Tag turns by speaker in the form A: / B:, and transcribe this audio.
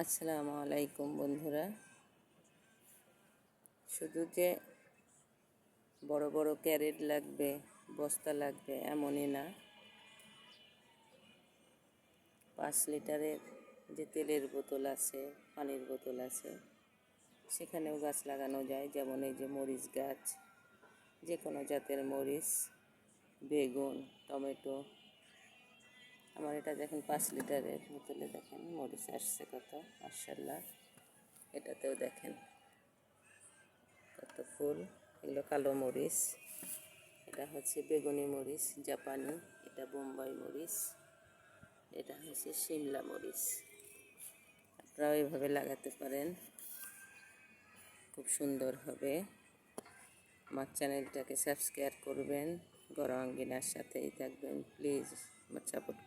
A: আসসালামু আলাইকুম বন্ধুরা। শুধু যে বড় বড় ক্যারেট লাগবে, বস্তা লাগবে, এমনই না। পাঁচ লিটারের যে তেলের বোতল আছে, পানির বোতল আছে, সেখানেও গাছ লাগানো যায়। যেমন এই যে মরিচ গাছ যে কোনো জাতের মরিচ, বেগুন, টমেটো আমার এটা দেখেন পাঁচ লিটারের বোতলে দেখেন, মরিচ আসছে কত মার্শাল্লাহ এটাতেও দেখেন কত ফুল, এগুলো কালো মরিচ। এটা হচ্ছে বেগুনি মরিচ, জাপানি, এটা বোম্বাই মরিচ, এটা হচ্ছে শিমলা মরিচ। আপনারাও এভাবে লাগাতে পারেন, খুব সুন্দর হবে। আমার চ্যানেলটাকে সাবস্ক্রাইব করবেন গরম আঙ্গিনার সাথেই থাকবেন, প্লিজ, আমার সাপোর্ট